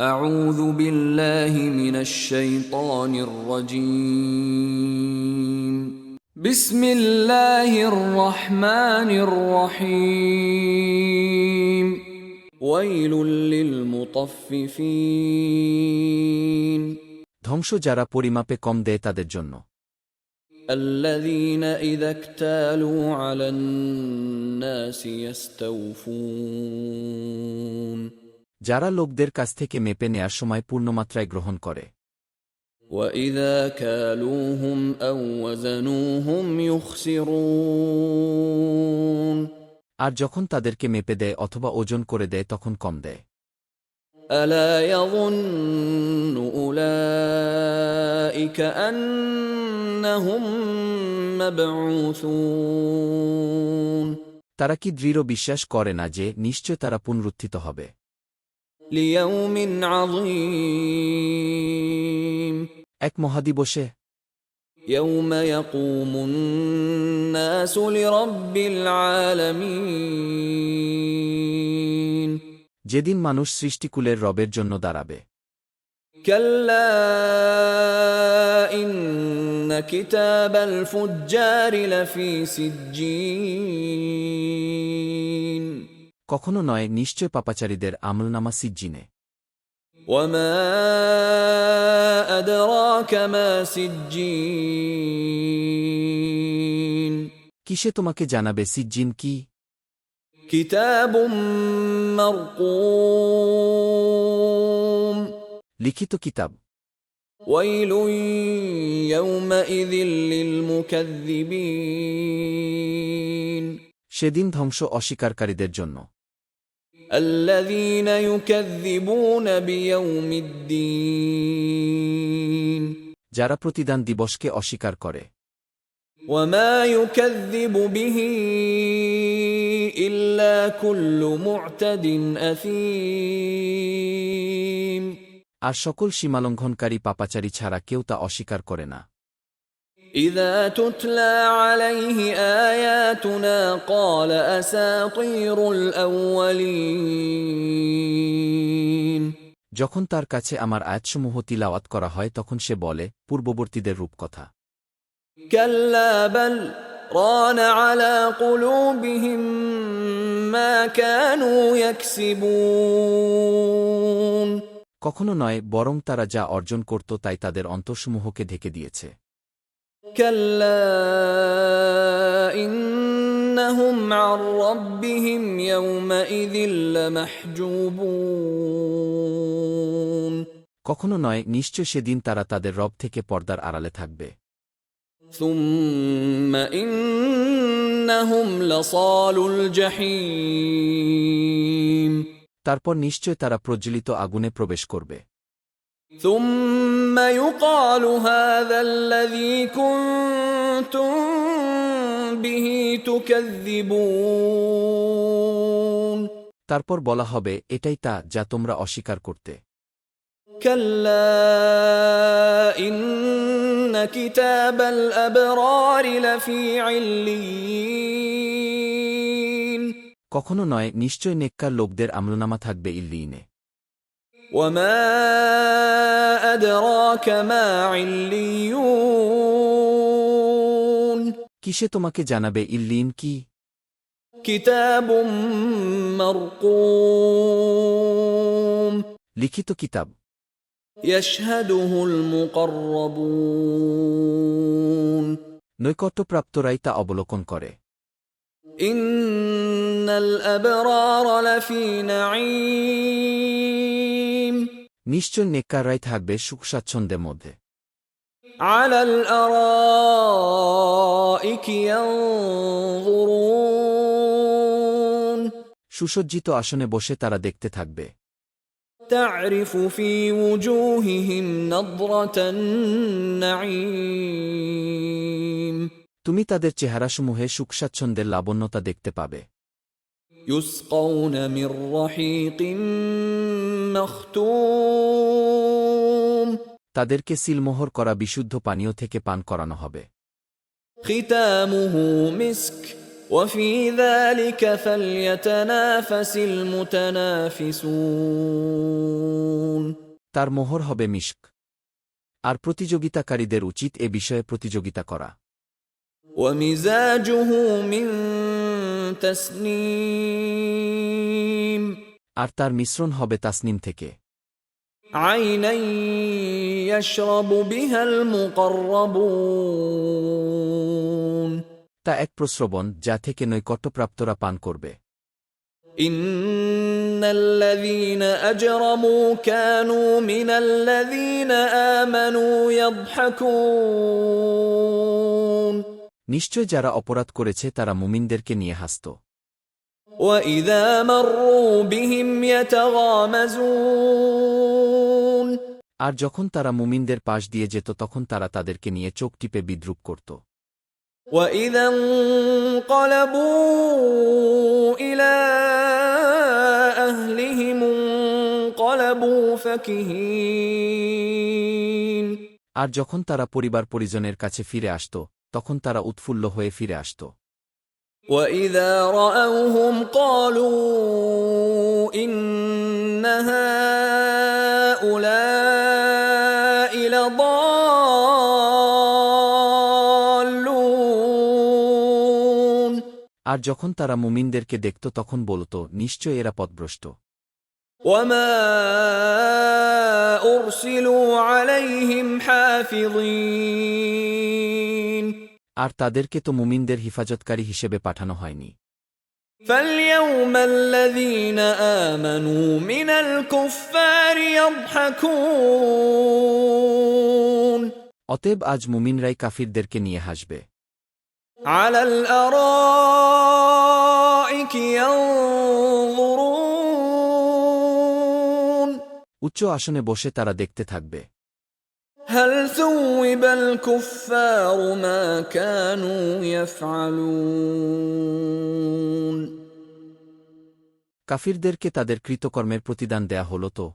أعوذ بالله من الشيطان الرجيم بسم الله الرحمن الرحيم ويل للمطففين ধ্বংস যারা পরিমাপে কম দেয় তাদের জন্য الذين إذا اكتالوا على الناس يستوفون যারা লোকদের কাছ থেকে মেপে নেয়ার সময় পূর্ণমাত্রায় গ্রহণ করে وإذا كالوهم أو وزنوهم يخسرون আর যখন তাদেরকে মেপে দেয় অথবা ওজন করে দেয় তখন কম দেয় ألا يظن أولئك أنهم مبعوثون তারা কি দৃঢ় বিশ্বাস করে না যে নিশ্চয় তারা পুনরুত্থিত হবে ليوم عظيم এক মহাদিবসে يوم يقوم الناس لرب العالمين যেদিন মানুষ সৃষ্টিকুলের রবের জন্য দাঁড়াবে كلا إن كتاب الفجار لفي سجين কখনো নয় নিশ্চয় পাপাচারীদের আমলনামা সিজ্জিনে وما أدراك ما سجين কিসে তোমাকে জানাবে সিজ্জিন কি كتاب مرقوم লিখিত কিতাব ويل يومئذ للمكذبين সেদিন ধ্বংস অস্বীকারীদের জন্য। যারা প্রতিদান দিবসকে অস্বীকার করে। আর সকল সীমালঙ্ঘনকারী পাপাচারী ছাড়া কেউ তা অস্বীকার করে না। إذا تتلى عليه آياتنا قال أساطير الأولين যখন তার কাছে আমার আয়াতসমূহ তিলাওয়াত করা হয় তখন সে বলে পূর্ববর্তীদের রূপকথা كلا بل ران على قلوبهم ما كانوا يكسبون কখনো নয় বরং তারা যা অর্জন করত তাই তাদের অন্তঃসমূহকে ঢেকে দিয়েছে كلا إنهم عن ربهم يومئذ لمحجوبون কখনো নয় নিশ্চয় সেদিন তারা তাদের রব থেকে পর্দার আড়ালে থাকবে ثم إنهم لصال الجحيم তারপর নিশ্চয় তারা প্রজ্বলিত আগুনে প্রবেশ করবে ثم يقال هذا الذي كنتم به تكذبون তারপর বলা হবে এটাই তা যা তোমরা অস্বীকার করতে كلا إن كتاب الأبرار لفي عليين কখনো নয় নিশ্চয় নেককার লোকদের আমলনামা থাকবে ইল্লিইনে وما أدراك ما عليون কিসে তোমাকে জানাবে ইল্লিন কি كتاب مرقوم লিখিত কিতাব يشهده المقربون নৈকট্যপ্রাপ্তরাই তা অবলোকন করে إن الأبرار لفي نعيم নিশ্চয় নেককাররাই থাকবে সুখ স্বাচ্ছন্দ্যের মধ্যে على الأرائك ينظرون সুসজ্জিত আসনে বসে তারা দেখতে থাকবে تعرف في وجوههم نضرة النعيم তুমি তাদের চেহারাসমূহে সুখ স্বাচ্ছন্দ্যের লাবণ্যতা দেখতে পাবে يسقون من رحيق مختوم তাদেরকে সিলমোহর করা বিশুদ্ধ পানীয় থেকে পান করানো হবে ختامه مسك وفي ذلك فليتنافس المتنافسون তার মোহর হবে মিস্ক আর প্রতিযোগিতাকারীদের উচিত এ বিষয়ে প্রতিযোগিতা করা ومزاجه من تسنيم আর তার মিশ্রণ হবে তাসনিম থেকে عينا يشرب بها المقربون তা এক প্রশ্রবণ যা থেকে নৈকট্যপ্রাপ্তরা পান করবে إن الذين أجرموا كانوا من الذين آمنوا يضحكون নিশ্চয় যারা অপরাধ করেছে তারা মুমিনদেরকে নিয়ে হাসত وإذا مروا بهم يتغامزون আর যখন তারা মুমিনদের পাশ দিয়ে যেত তখন তারা তাদেরকে নিয়ে চোখ টিপে বিদ্রুপ করত وإذا انقلبوا إلى أهلهم انقلبوا فكهين আর যখন তারা পরিবার পরিজনের কাছে ফিরে আসত তখন তারা উৎফুল্ল হয়ে ফিরে আসত وإذا رأوهم قالوا إن هؤلاء لضالون আর যখন তারা মুমিনদেরকে দেখত তখন বলত নিশ্চয় এরা পথভ্রষ্ট وما أرسلوا عليهم حافظين আর তাদেরকে তো মুমিনদের হিফাজতকারী হিসেবে পাঠানো হয়নি فاليوم الذين آمنوا من الكفار يضحكون অতএব আজ মুমিনরাই কাফিরদেরকে নিয়ে হাসবে على الأرائك ينظرون উচ্চ আসনে বসে তারা দেখতে থাকবে هل ثوب الكفار ما كانوا يفعلون কাফিরদেরকে তাদের কৃতকর্মের প্রতিদান দেয়া হল তো